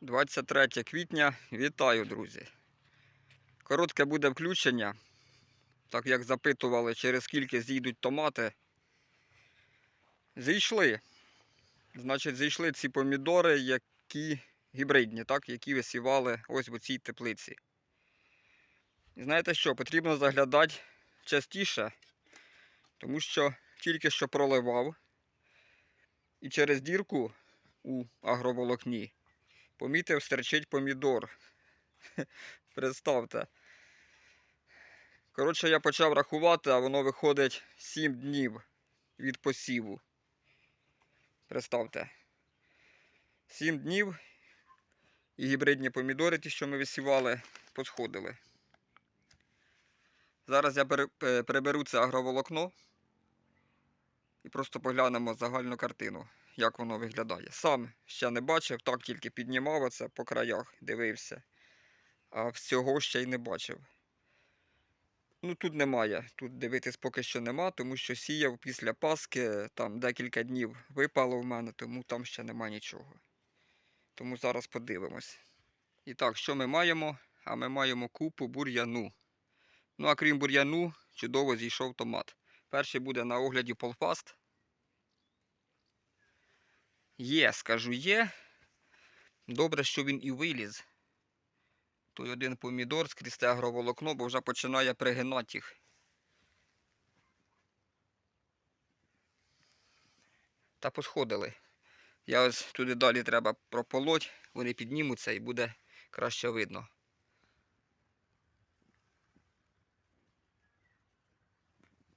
23 квітня. Вітаю, друзі. Коротке буде включення. Так як запитували, через скільки зійдуть томати. Зійшли. Значить, зійшли ці помідори, які гібридні, так, які висівали ось в цій теплиці. І знаєте що, потрібно заглядати частіше, тому що тільки що проливав. І через дірку у агроволокні помітив стерчить помідор. Представте. Коротше, я почав рахувати, а воно виходить 7 днів від посіву. Представте. 7 днів і гібридні помідори, ті, що ми висівали, посходили. Зараз я пере- е, це агроволокно і просто поглянемо загальну картину, як воно виглядає. Сам ще не бачив, так тільки піднімав оце по краях, дивився. А всього ще й не бачив. Ну тут немає. Тут дивитись поки що нема, тому що сіяв після Паски, там декілька днів випало в мене, тому там ще нема нічого. Тому зараз подивимось. І так, що ми маємо? А ми маємо купу бур'яну. Ну а крім бур'яну, чудово зійшов томат. Перший буде на огляді полфаст. Є, скажу, є. Добре, що він і виліз. Той один помідор скрізь те агроволокно, бо вже починає пригинати їх. Та посходили. Я ось туди далі треба прополоть, вони піднімуться і буде краще видно.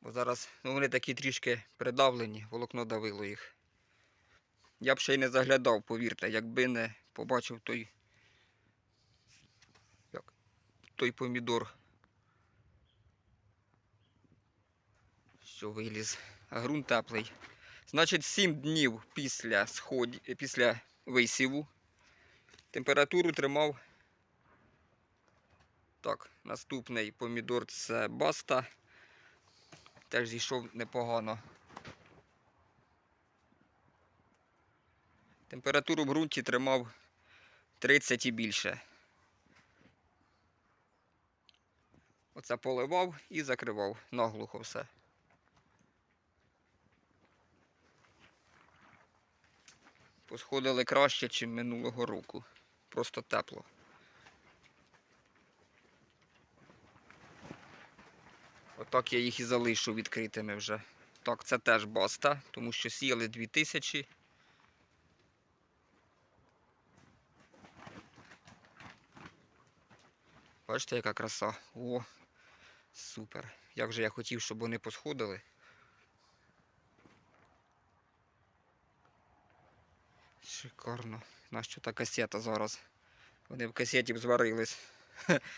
Бо зараз ну, вони такі трішки придавлені, волокно давило їх. Я б ще й не заглядав, повірте, якби не побачив той, як, той помідор, що виліз. А ґрунт теплий. Значить, 7 днів після, сході, е, після висіву температуру тримав. Так, наступний помідор це баста. Теж зійшов непогано. Температуру в ґрунті тримав 30 і більше. Оце поливав і закривав наглухо все. Посходили краще, ніж минулого року. Просто тепло. Отак я їх і залишу відкритими вже. Так, це теж баста, тому що сіяли 2000. Бачите, яка краса. О, супер. Як же я хотів, щоб вони посходили. Шикарно. Нащо та касета зараз? Вони в касеті б зварились.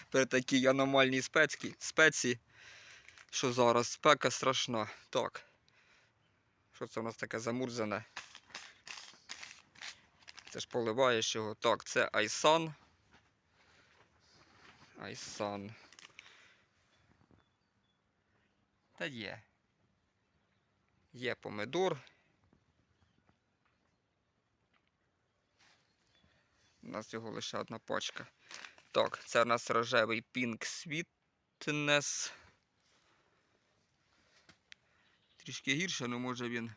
При такій аномальній спеції, спеції, що зараз спека страшна. Так. Що це у нас таке замурзане? Це ж поливаєш його. Так, це Айсан. Айсан. Та є. Є помидор. У нас його лише одна пачка. Так, це у нас рожевий Pink Sweetness. Трішки гірше, але може він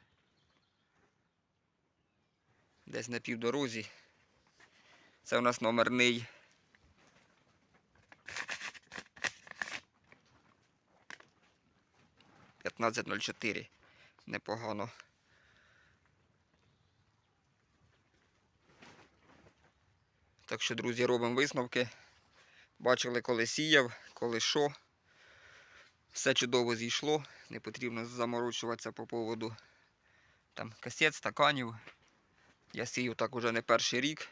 десь на півдорозі. Це у нас номерний. П'ятнадцять нуль чотири. Непогано. Так що, друзі, робимо висновки. Бачили, коли сіяв, коли що. Все чудово зійшло. Не потрібно заморочуватися по поводу там, касет, стаканів. Я сію так уже не перший рік.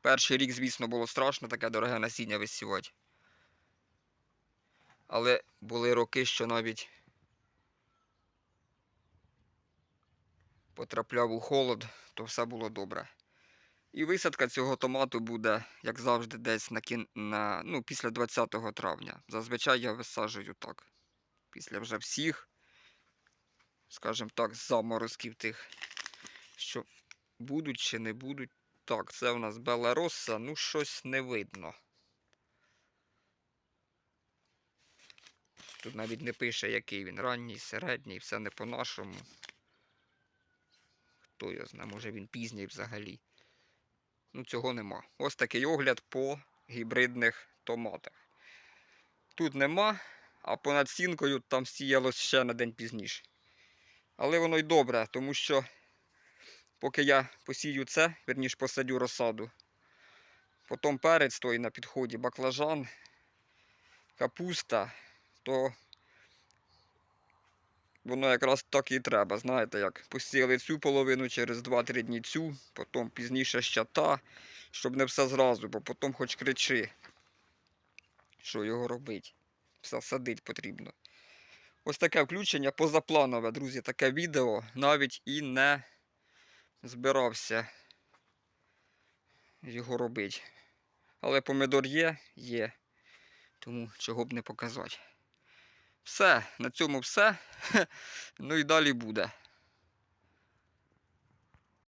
Перший рік, звісно, було страшно таке дороге насіння висівати. Але були роки, що навіть потрапляв у холод, то все було добре. І висадка цього томату буде, як завжди, десь на кін... на, ну, після 20 травня. Зазвичай я висаджую так. Після вже всіх, скажімо так, заморозків тих, що будуть чи не будуть Так, це у нас Белароса, ну щось не видно. Тут навіть не пише, який він ранній, середній, все не по-нашому. Хто його знає, може він пізній взагалі. Ну, цього нема. Ось такий огляд по гібридних томатах. Тут нема, а понад стінкою там сіялось ще на день пізніше. Але воно й добре, тому що поки я посію це, верніш посадю розсаду, потім перець той на підході, баклажан, капуста, то воно якраз так і треба. Знаєте, як посіяли цю половину через 2-3 дні цю, потім пізніше ще та, щоб не все зразу, бо потім хоч кричи, що його робить. Все садить потрібно. Ось таке включення позапланове, друзі, таке відео навіть і не збирався його робити. Але помидор є, є. Тому чого б не показати. Все, на цьому все. Ну і далі буде.